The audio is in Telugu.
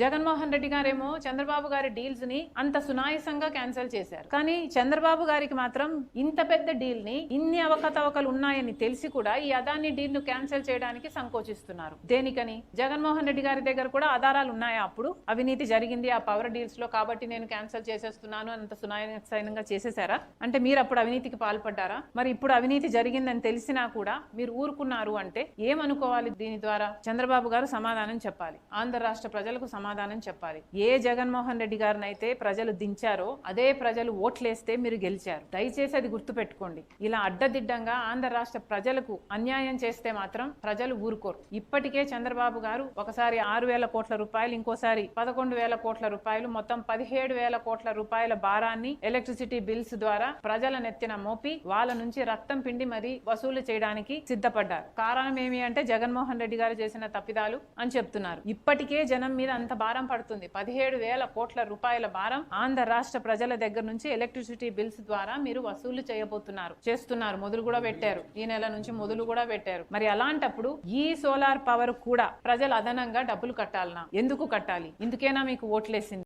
జగన్మోహన్ రెడ్డి గారేమో చంద్రబాబు గారి డీల్స్ని అంత సునాయసంగా క్యాన్సిల్ చేశారు. కానీ చంద్రబాబు గారికి మాత్రం ఇంత పెద్ద డీల్ని ఇన్ని అవకతవకలు ఉన్నాయని తెలిసి కూడా ఈ అదాని డీల్ను క్యాన్సిల్ చేయడానికి సంకోచిస్తున్నారు. దేనికని? జగన్మోహన్ రెడ్డి గారి దగ్గర కూడా ఆధారాలు ఉన్నాయా అప్పుడు? అవినీతి జరిగింది ఆ పవర్ డీల్స్లో కాబట్టి నేను క్యాన్సిల్ చేసేస్తున్నాను అంత సునాయసంగా చేసేసారా అంటే మీరు అప్పుడు అవినీతికి పాల్పడ్డారా? మరి ఇప్పుడు అవినీతి జరిగిందని తెలిసినా కూడా మీరు ఊరుకున్నారు అంటే ఏమనుకోవాలి దీని ద్వారా? చంద్రబాబు గారు సమాధానం చెప్పాలి. ఆంధ్ర రాష్ట్ర ప్రజలకు సమాధానం చెప్పాలి. ఏ జగన్మోహన్ రెడ్డి గారిని అయితే ప్రజలు దించారో అదే ప్రజలు ఓట్లేస్తే మీరు గెలిచారు. దయచేసి అది గుర్తుపెట్టుకోండి. ఇలా అడ్డదిడ్డంగా ఆంధ్ర రాష్ట్ర ప్రజలకు అన్యాయం చేస్తే మాత్రం ప్రజలు ఊరుకోరు. ఇప్పటికే చంద్రబాబు గారు ఒకసారి ఆరు వేల కోట్ల రూపాయలు ఇంకోసారి పదకొండు వేల కోట్ల రూపాయలు మొత్తం పదిహేడు వేల కోట్ల రూపాయల భారాన్ని ఎలక్ట్రిసిటీ బిల్స్ ద్వారా ప్రజల నెత్తిన మోపి వాళ్ళ నుంచి రక్తం పిండి మరి వసూలు చేయడానికి సిద్ధపడ్డారు. కారణం ఏమి అంటే జగన్మోహన్ రెడ్డి గారు చేసిన తప్పిదాలు అని చెప్తున్నారు. ఇప్పటికే జనం మీద అంత భారం పడుతుంది. పదిహేడు వేల కోట్ల రూపాయల భారం ఆంధ్ర రాష్ట్ర ప్రజల దగ్గర నుంచి ఎలక్ట్రిసిటీ బిల్స్ ద్వారా మీరు వసూలు చేయబోతున్నారు. చేస్తున్నారు. మొదలు కూడా పెట్టారు. ఈ నెల నుంచి మొదలు కూడా పెట్టారు. మరి అలాంటప్పుడు ఈ సోలార్ పవర్ కూడా ప్రజలు అదనంగా డబ్బులు కట్టాలనా? ఎందుకు కట్టాలి? ఇందుకేనా మీకు ఓట్లేసింది?